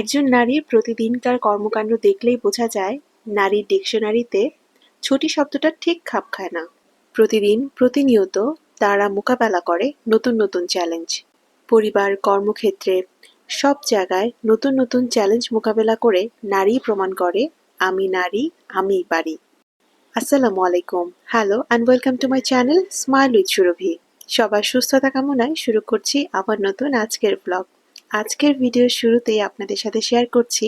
একজন নারীর প্রতিদিনকার কর্মকাণ্ড দেখলেই বোঝা যায়, নারীর ডিকশনারিতে ছুটি শব্দটা ঠিক খাপ খায় না। প্রতিদিন, প্রতিনিয়ত তারা মোকাবেলা করে নতুন নতুন চ্যালেঞ্জ। পরিবার, কর্মক্ষেত্রে সব জায়গায় নতুন নতুন চ্যালেঞ্জ মোকাবেলা করে নারী প্রমাণ করে, আমি নারী, আমি পারি। আসসালামু আলাইকুম। Hello and welcome to my channel smile with Surabhi সবার সুস্থতা কামনায় শুরু করছি আবার নতুন আজকের ব্লগ আজকের ভিডিওর শুরুতেই আপনাদের সাথে শেয়ার করছি,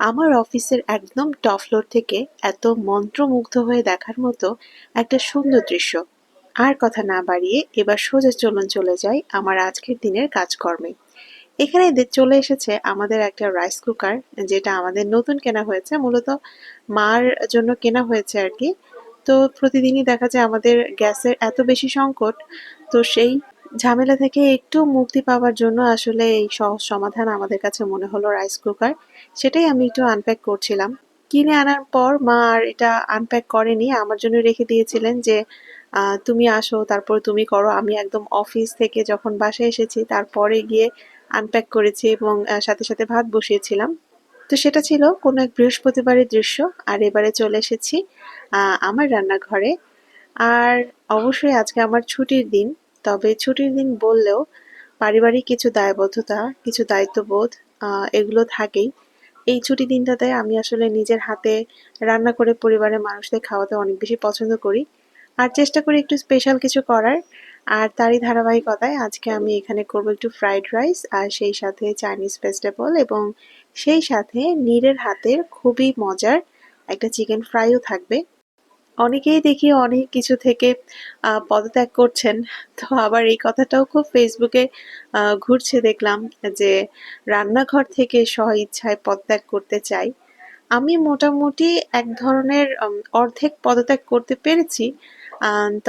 আমার অফিসের একদম টপ ফ্লোর থেকে এত মন্ত্রমুগ্ধ হয়ে দেখার মতো একটা সুন্দর দৃশ্য। আর কথা না বাড়িয়ে এবার সোজা চলন চলে যাই আমার আজকের দিনের কাজকর্মে। এখানে চলে এসেছে আমাদের একটা রাইস কুকার যেটা আমাদের নতুন কেনা হয়েছে, মূলত মার জন্য কেনা হয়েছে আর কি। তো প্রতিদিনই দেখা যায় আমাদের গ্যাসের এত বেশি সংকট, তো সেই ঝামেলা থেকে একটু মুক্তি পাওয়ার জন্য আসলে এই সহজ সমাধান আমাদের কাছে মনে হলো রাইস কুকার সেটাই আমি একটু আনপ্যাক করছিলাম। কিনে আনার পর মা আর এটা আনপ্যাক করেনি, আমার জন্য রেখে দিয়েছিলেন যে তুমি আসো, তারপর তুমি করো। আমি একদম অফিস থেকে যখন বাসায় এসেছি, তারপরে গিয়ে আনপ্যাক করেছি এবং সাথে সাথে ভাত বসিয়েছিলাম। তো সেটা ছিল কোনো এক বৃহস্পতিবারের দৃশ্য, আর এবারে চলে এসেছি আমার রান্নাঘরে। আর অবশ্যই আজকে আমার ছুটির দিন। তবে ছুটির দিন বললেও পারিবারিক কিছু দায়বদ্ধতা, কিছু দায়িত্ববোধ এগুলো থাকেই। এই ছুটি দিনটাতে আমি আসলে নিজের হাতে রান্না করে পরিবারের মানুষদের খাওয়াতে অনেক বেশি পছন্দ করি। আর চেষ্টা করি একটু স্পেশাল কিছু করার। আর তারই ধারাবাহিকতায় আজকে আমি এখানে করব একটু ফ্রাইড রাইস আর সেই সাথে চাইনিজ ভেজিটেবল এবং সেই সাথে নীরের হাতের খুবই মজার একটা চিকেন ফ্রাইও থাকবে। অনেকেই দেখি অনেক কিছু থেকে পদত্যাগ করছেন। তো আবার এই কথাটাও খুব ফেসবুকে ঘুরছে দেখলাম যে রান্নাঘর থেকে স্ব ইচ্ছায় পদত্যাগ করতে চাই। আমি মোটামুটি এক ধরনের অর্ধেক পদত্যাগ করতে পেরেছি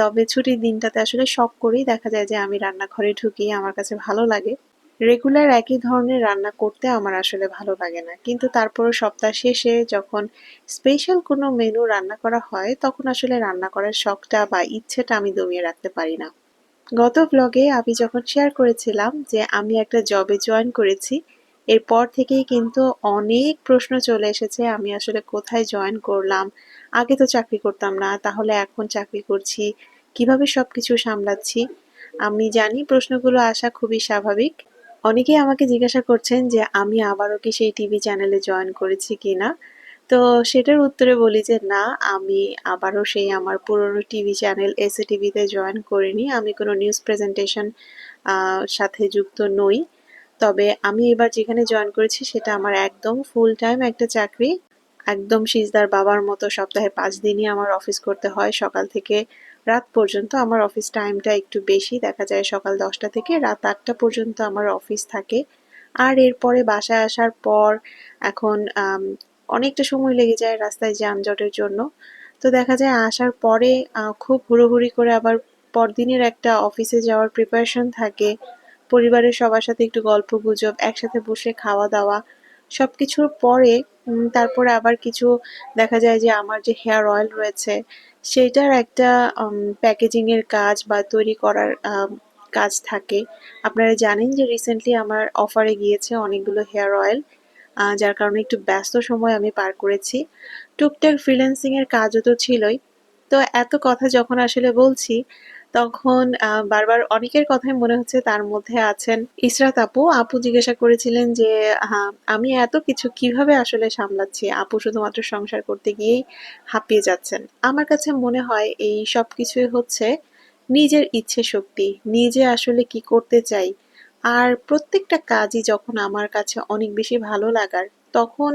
তবে ছুটির দিনটাতে আসলে শখ করেই দেখা যায় যে আমি রান্নাঘরে ঢুকি, আমার কাছে ভালো লাগে। রেগুলার একই ধরনের রান্না করতে আমার আসলে ভালো লাগে না। কিন্তু তারপরও সপ্তাহ শেষে যখন স্পেশাল কোনো মেনু রান্না করা হয়, তখন আসলে রান্না করার শখটা বা ইচ্ছেটা আমি দমিয়ে রাখতে পারি না। গত ব্লগে আমি যখন শেয়ার করেছিলাম যে আমি একটা জবে জয়েন করেছি, এরপর থেকেই কিন্তু অনেক প্রশ্ন চলে এসেছে, আমি আসলে কোথায় জয়েন করলাম, আগে তো চাকরি করতাম না, তাহলে এখন চাকরি করছি, কীভাবে সব কিছু সামলাচ্ছি? আমি জানি প্রশ্নগুলো আসা খুবই স্বাভাবিক অনেকেই আমাকে জিজ্ঞাসা করছেন যে আমি আবারও কি সেই টিভি চ্যানেলে জয়েন করেছি কিনা। তো সেটার উত্তরে বলি যে না, আমি আবারও সেই আমার পুরনো টিভি চ্যানেল এসএ টিভিতে জয়েন করিনি। আমি কোনো নিউজ প্রেজেন্টেশন সাথে যুক্ত নই। তবে আমি এবার যেখানে জয়েন করেছি সেটা আমার একদম ফুল টাইম একটা চাকরি। একদম সিজদার বাবার মতো সপ্তাহে পাঁচ দিনই আমার অফিস করতে হয়। সকাল থেকে রাত পর্যন্ত আমার অফিস টাইমটা একটু বেশি। দেখা যায় সকাল দশটা থেকে রাত আটটা পর্যন্ত আমার অফিস থাকে। আর এরপরে বাসায় আসার পর এখন অনেকটা সময় লেগে যায় রাস্তায় যানজটের জন্য। তো দেখা যায় আসার পরে খুব হুড়োহুড়ি করে আবার পরদিনের একটা অফিসে যাওয়ার প্রিপারেশন থাকে। পরিবারের সবার সাথে একটু গল্প গুজব একসাথে বসে খাওয়া দাওয়া সব কিছুর পরে তারপরে আবার কিছু দেখা যায় যে আমার যে হেয়ার অয়েল রয়েছে, সেইটার একটা প্যাকেজিং এর কাজ বা তৈরি করার কাজ থাকে। আপনারা জানেন যে রিসেন্টলি আমার অফারে গিয়েছে অনেকগুলো হেয়ার অয়েল যার কারণে একটু ব্যস্ত সময় আমি পার করেছি। টুকটাক ফ্রিল্যান্সিং এর কাজও তো ছিলই। তো এত কথা যখন আসলে বলছি তখন বারবার অনেকের কথাই মনে হচ্ছে তার মধ্যে আছেন ইসরাত আপু। আপু জিজ্ঞাসা করেছিলেন যে আমি এত কিছু কীভাবে আসলে সামলাচ্ছি? আপু শুধুমাত্র সংসার করতে গিয়েই হাঁপিয়ে যাচ্ছেন। আমার কাছে মনে হয় এই সব কিছুই হচ্ছে নিজের ইচ্ছে শক্তি, নিজে আসলে কি করতে চাই। আর প্রত্যেকটা কাজই যখন আমার কাছে অনেক বেশি ভালো লাগার, তখন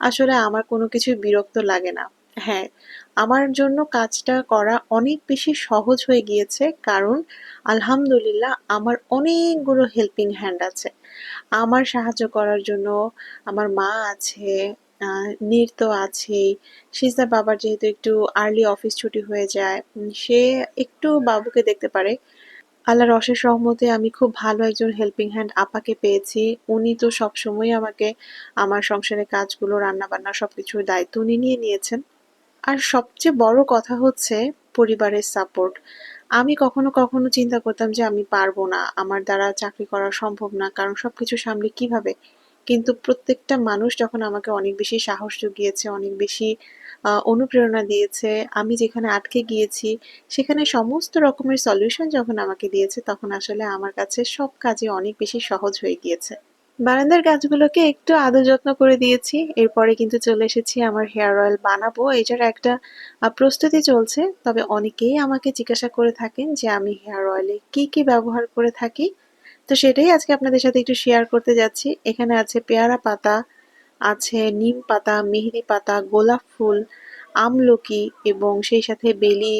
আসলে আমার কোনো কিছু বিরক্ত লাগে না। হ্যাঁ আমার জন্য কাজটা করা অনেক বেশি সহজ হয়ে গিয়েছে কারণ আলহামদুলিল্লাহ আমার অনেকগুলো হেল্পিং হ্যান্ড আছে। আমার সাহায্য করার জন্য আমার মা আছে নীর তো আছেই। বাবার যেহেতু একটু আর্লি অফিস ছুটি হয়ে যায় সে একটু বাবুকে দেখতে পারে। আল্লাহর অশেষ রহমতে আমি খুব ভালো একজন হেল্পিং হ্যান্ড আপাকে পেয়েছি। উনি তো সবসময় আমাকে আমার সংসারের কাজগুলো রান্না বান্না সবকিছুর দায়িত্ব উনি নিয়ে নিয়েছেন। আর সবচেয়ে বড় কথা হচ্ছে পরিবারের সাপোর্ট আমি কখনো কখনো চিন্তা করতাম যে আমি পারব না, আমার দ্বারা চাকরি করা সম্ভব না, কারণ সব কিছু সামলে কীভাবে? কিন্তু প্রত্যেকটা মানুষ যখন আমাকে অনেক বেশি সাহস জুগিয়েছে, অনেক বেশি অনুপ্রেরণা দিয়েছে, আমি যেখানে আটকে গিয়েছি, সেখানে সমস্ত রকমের সলিউশন যখন আমাকে দিয়েছে, তখন আসলে আমার কাছে সব কাজে অনেক বেশি সহজ হয়ে গিয়েছে। বারান্দার গাছগুলোকে একটু আদর যত্ন করে দিয়েছি। এরপরে কিন্তু চলে এসেছি আমার হেয়ার অয়েল বানাবো। এটার একটা প্রস্তুতি চলছে। তবে অনেকেই আমাকে জিজ্ঞাসা করে থাকেন যে আমি হেয়ার অয়েলে কি কি ব্যবহার করে থাকি। তো সেটাই আজকে আপনাদের সাথে একটু শেয়ার করতে যাচ্ছি। এখানে আছে পেয়ারা পাতা, আছে নিম পাতা, মেহেদি পাতা, গোলাপ ফুল, আমলকি এবং সেই সাথে বেলি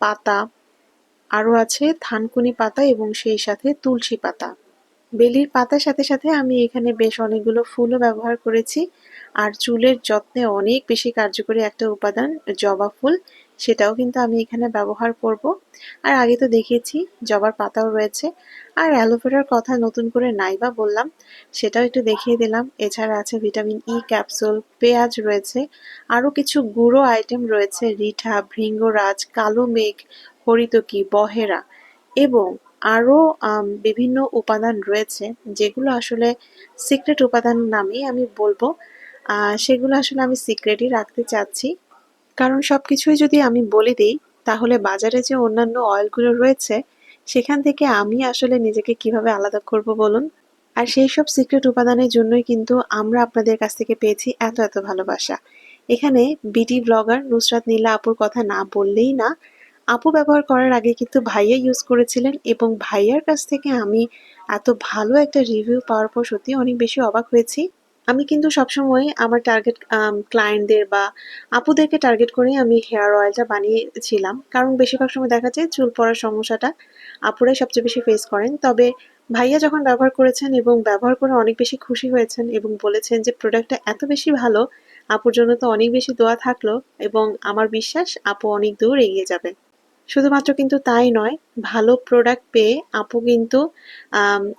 পাতা। আরও আছে থানকুনি পাতা এবং সেই সাথে তুলসী পাতা। বেলির পাতার সাথে সাথে আমি এখানে বেশ অনেকগুলো ফুলও ব্যবহার করেছি। আর চুলের যত্নে অনেক বেশি কার্যকরী একটা উপাদান জবা ফুল, সেটাও কিন্তু আমি এখানে ব্যবহার করব। আর আগে তো দেখিয়েছি জবার পাতাও রয়েছে। আর অ্যালোভেরার কথা নতুন করে নাই বা বললাম, সেটাও একটু দেখিয়ে দিলাম। এছাড়া আছে ভিটামিন ই ক্যাপসুল, পেঁয়াজ রয়েছে, আরও কিছু গুঁড়ো আইটেম রয়েছে, রিঠা, ভৃঙ্গরাজ, কালো মেঘ, হরিতকি, বহেরা এবং আরও বিভিন্ন উপাদান রয়েছে, যেগুলো আসলে সিক্রেট উপাদান নামেই আমি বলব। সেগুলো আসলে আমি সিক্রেটই রাখতে চাচ্ছি। কারণ সব কিছুই যদি আমি বলে দিই, তাহলে বাজারে যে অন্যান্য অয়েলগুলো রয়েছে, সেখান থেকে আমি আসলে নিজেকে কীভাবে আলাদা করব বলুন? আর সেই সব সিক্রেট উপাদানের জন্যই কিন্তু আমরা আপনাদের কাছ থেকে পেয়েছি এত এত ভালোবাসা। এখানে বিটি ব্লগার নুসরাত নীলা আপুর কথা না বললেই না আপু ব্যবহার করার আগে কিন্তু ভাইয়া ইউজ করেছিলেন এবং ভাইয়ার কাছ থেকে আমি এত ভালো একটা রিভিউ পাওয়ার পর সত্যি অনেক বেশি অবাক হয়েছি। আমি কিন্তু সবসময় আমার টার্গেট ক্লায়েন্টদের বা আপুদেরকে টার্গেট করেই আমি হেয়ার অয়েলটা বানিয়েছিলাম। কারণ বেশিরভাগ সময় দেখা যায় চুল পড়ার সমস্যাটা আপুরাই সবচেয়ে বেশি ফেস করেন। তবে ভাইয়া যখন ব্যবহার করেছেন এবং ব্যবহার করে অনেক বেশি খুশি হয়েছেন এবং বলেছেন যে প্রোডাক্টটা এত বেশি ভালো, আপুর জন্য তো অনেক বেশি দোয়া থাকল এবং আমার বিশ্বাস আপু অনেক দূর এগিয়ে যাবে। শুধুমাত্র কিন্তু তাই নয়, ভালো প্রোডাক্ট পেয়ে আপু কিন্তু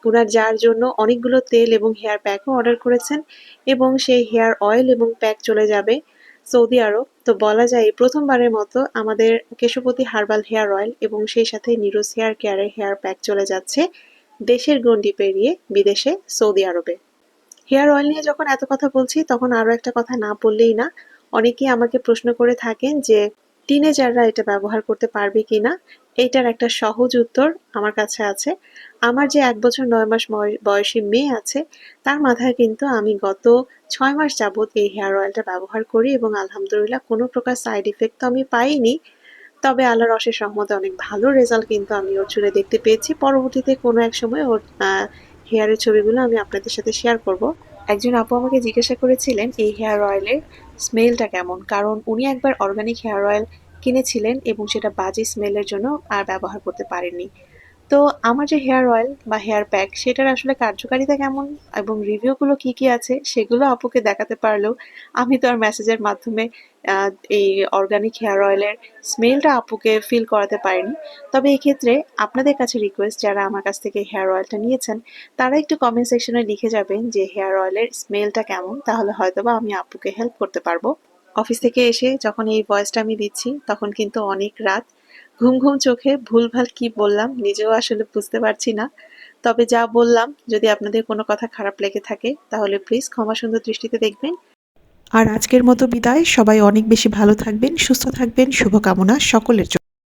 ওনার যার জন্য অনেকগুলো তেল এবং হেয়ার প্যাকও অর্ডার করেছেন এবং সেই হেয়ার অয়েল এবং প্যাক চলে যাবে সৌদি আরব। তো বলা যায় প্রথমবারের মতো আমাদের কেশপতি হার্বাল হেয়ার অয়েল এবং সেই সাথে নিরোজ হেয়ার কেয়ারের হেয়ার প্যাক চলে যাচ্ছে দেশের গণ্ডি পেরিয়ে বিদেশে সৌদি আরবে। হেয়ার অয়েল নিয়ে যখন এত কথা বলছি, তখন আরও একটা কথা না বললেই না, অনেকেই আমাকে প্রশ্ন করে থাকেন যে টিনেজাররা এটা ব্যবহার করতে পারবে কি না এইটার একটা সহজ উত্তর আমার কাছে আছে। আমার যে এক বছর নয় মাস বয়সী মেয়ে আছে, তার মাথায় কিন্তু আমি গত ছয় মাস যাবত এই হেয়ার অয়েলটা ব্যবহার করি এবং আলহামদুলিল্লাহ কোনো প্রকার সাইড ইফেক্ট তো আমি পাইনি। তবে আল্লাহর অশেষ রহমতে অনেক ভালো রেজাল্ট কিন্তু আমি ওর চুলে দেখতে পেয়েছি। পরবর্তীতে কোনো এক সময় ওর হেয়ারের ছবিগুলো আমি আপনাদের সাথে শেয়ার করব। একজন আপু আমাকে জিজ্ঞাসা করেছিলেন, এই হেয়ার অয়েলের স্মেলটা কেমন? কারণ উনি একবার অর্গানিক হেয়ার অয়েল কিনেছিলেন এবং সেটা বাজে স্মেলের জন্য আর ব্যবহার করতে পারেননি। তো আমার যে হেয়ার অয়েল বা হেয়ার প্যাক, সেটার আসলে কার্যকারিতা কেমন এবং রিভিউগুলো কি কি আছে, সেগুলো আপুকে দেখাতে পারলেও আমি তো আর মেসেজের মাধ্যমে এই অর্গানিক হেয়ার অয়েলের স্মেলটা আপুকে ফিল করাতে পারিনি। তবে এই ক্ষেত্রে আপনাদের কাছে রিকোয়েস্ট যারা আমার কাছ থেকে হেয়ার অয়েলটা নিয়েছেন, তারা একটু কমেন্ট সেকশনে লিখে যাবেন যে হেয়ার অয়েলের স্মেলটা কেমন, তাহলে হয়তোবা আমি আপুকে হেল্প করতে পারব। অফিস থেকে এসে যখন এই ভয়েসটা আমি দিচ্ছি, তখন কিন্তু অনেক রাত ঘুম ঘুম চোখে ভুলভাল কি বললাম নিজেও আসলে বুঝতে পারছি না। তবে যা বললাম, যদি আপনাদের কোনো কথা খারাপ লেগে থাকে, তাহলে প্লিজ ক্ষমা সুন্দর দৃষ্টিতে দেখবেন। আর আজকের মতো বিদায়। সবাই অনেক বেশি ভালো থাকবেন, সুস্থ থাকবেন। শুভকামনা সকলের জন্য।